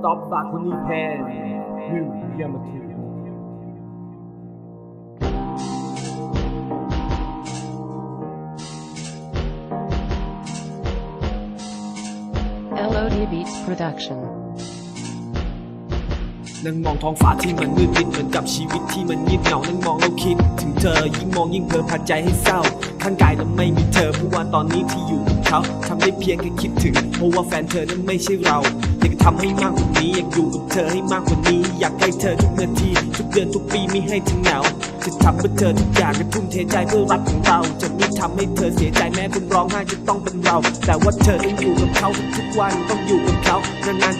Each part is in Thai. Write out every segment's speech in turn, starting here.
stop ฝากคนนี้แพ้นิวเยามาที LOD Beats Production. นั่งมองท้องฟ้าที่มันมืดมิดเหมือนกับชีวิตที่มันเงียบเหงานั่งมองแล้วคิด ถึงเธอยิ่งมองยิ่งเพลินพาใจให้เศร้า ข้างกายนั้นไม่มีเธอเพราะว่าตอนนี้ที่อยู่กับเขาทำได้เพียงแค่คิดถึง เพราะว่าแฟนเธอนั้นไม่ใช่เรา อยากทำให้มากกว่านี้อยากอยู่กับเธอให้มากกว่านี้ อยากใกล้เธอทุกนาที ทุกเดือนทุกปีไม่ให้ถึงเหงาจะทำเพื่อเธอทุกอย่างจะทุ่มเทใจเพื่อรักของเรา จะไม่ทำให้เธอเสียใจแม้คุณร้องไห้จะต้องเป็นเรา แต่ว่าเธอต้องอยู่กับเขาทุกวันต้องอยู่กับเขานานๆ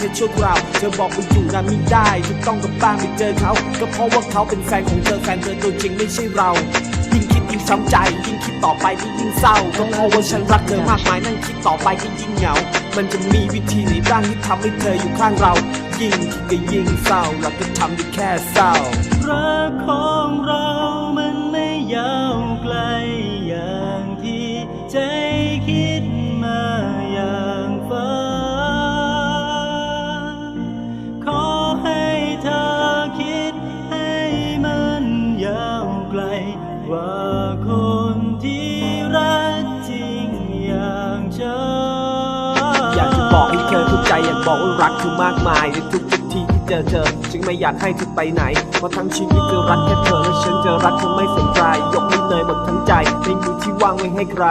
แค่ชั่วคราวเธอบอกว่าอยู่นานไม่ได้จะต้องกลับบ้านไปเจอเขาก็เพราะว่าเขาเป็นแฟนของเธอแฟนเธอตัวจริงไม่ใช่เรายิ่งคิดยิ่งช้ำใจ ยิ่งคิดต่อไปก็ยิ่งเศร้าก็เพราะว่าฉันรักเธอมากมายนั่งคิดต่อไปก็ยิ่งเหงา มันจะมีวิธีไหนบ้างที่ทำให้เธออยู่ข้างเรา ยิ่งคิดก็ยิ่งเศร้าเราก็ทำได้แค่เศร้ารักของเรามันไม่ยาวไกล บอกให้เธอทุกใจอยากบอกว่ารักเธอมากมายในทุกทุกที่ที่เจอเธอจึงไม่อยากให้เธอไปไหนเพราะทั้งชีวิตเธอรักแค่เธอและฉันจะรักเธอไม่สนใจ ยกให้เลยหมดทั้งใจไม่มีที่ว่างไว้ให้ใคร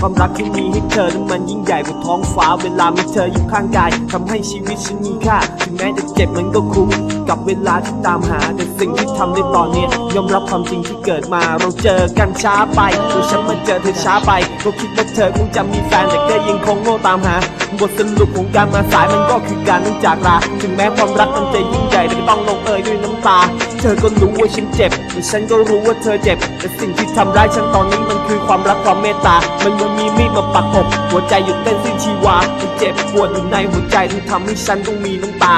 ความรักที่มีให้เธอนั้นมันยิ่งใหญ่กว่าท้องฟ้า เวลามีเธออยู่ข้างกายทำให้ชีวิตฉันมีค่า ถึงแม้จะเจ็บมันก็คุ้ม กับเวลาที่ตามหา แต่สิ่งที่ทำในตอนนี้ยอมรับความจริงที่เกิดมา เราเจอกันช้าไปตัวฉันมาเจอเธอช้าไป ก็คิดว่าเธอคงจะมีแฟนแต่ก็ยังคงโง่ตามหา บทสรุปของการมาสายมันก็คือการต้องจากลา ถึงแม้ความรักมันจะยิ่งใหญ่แต่ก็ต้องลงเอยด้วยน้ำตาเธอก็รู้ว่าฉันเจ็บแต่ฉันก็รู้ว่าเธอเจ็บ แต่สิ่งที่ทำร้ายฉันตอนนี้มันคือความรักความเมตตา มันเหมือนมีมีดมาปักอกหัวใจหยุดเต้นสิ้นชีวามันเจ็บปวดอยู่ในหัวใจที่ทำให้ฉันต้องมีน้ำตา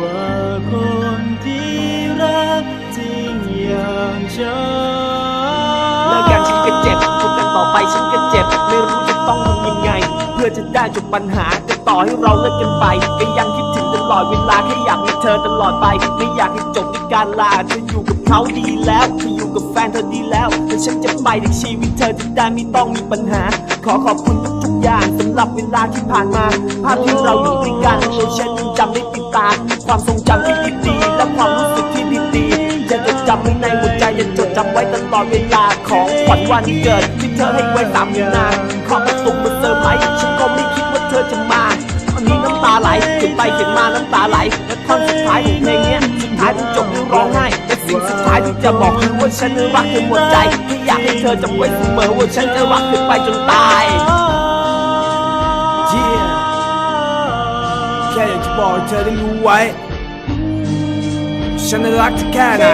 ว่าคนที่รักจริงอย่างฉัน เลิกกันฉันก็เจ็บคบกันต่อไปฉันก็เจ็บ ไม่รู้จะต้องทำยังไง พื่อจะได้จบปัญหาแต่ต่อให้เราเลิกกันไป ก็ยังคิดถึงตลอดเวลาแค่อยากมีเธอตลอดไป ไม่อยากให้จบด้วยการลาเธออยู่กับเขาดีแล้วเธออยู่กับแฟนเธอดีแล้วแต่ฉันจะไปในชีวิตเธอจะได้ไม่ต้องมีปัญหา ขอขอบคุณทุกๆอย่างสำหรับเวลาที่ผ่านมา ภาพที่เราอยู่ด้วยกันตัวฉันยังจำได้ติดตาความทรงจำที่ดีๆและความรู้สึกที่ดีๆจะจดจำไว้ในหัวใจจะจดจำไว้ตลอดเวลาของขวัญวันเกิดที่เธอให้ไว้สามนาขอประตุกมาเซอร์ไพรส์ ขียนไปเขียนมาน้ำตาไหลและท่อนสุดท้ายของเพลงเนี้ยสุดท้ายต้องจบด้วยร้องไห้แต่สิ่งสุดท้ายที่จะบอกคือว่าฉันรักเธอหมดใจที่อยากให้เธอจำไว้เสมอว่าฉันจะรักเธอไปจนตาย Yeah แค่อยากจะบอกให้เธอได้รู้ไว้ ฉันรักเธอแค่ไหน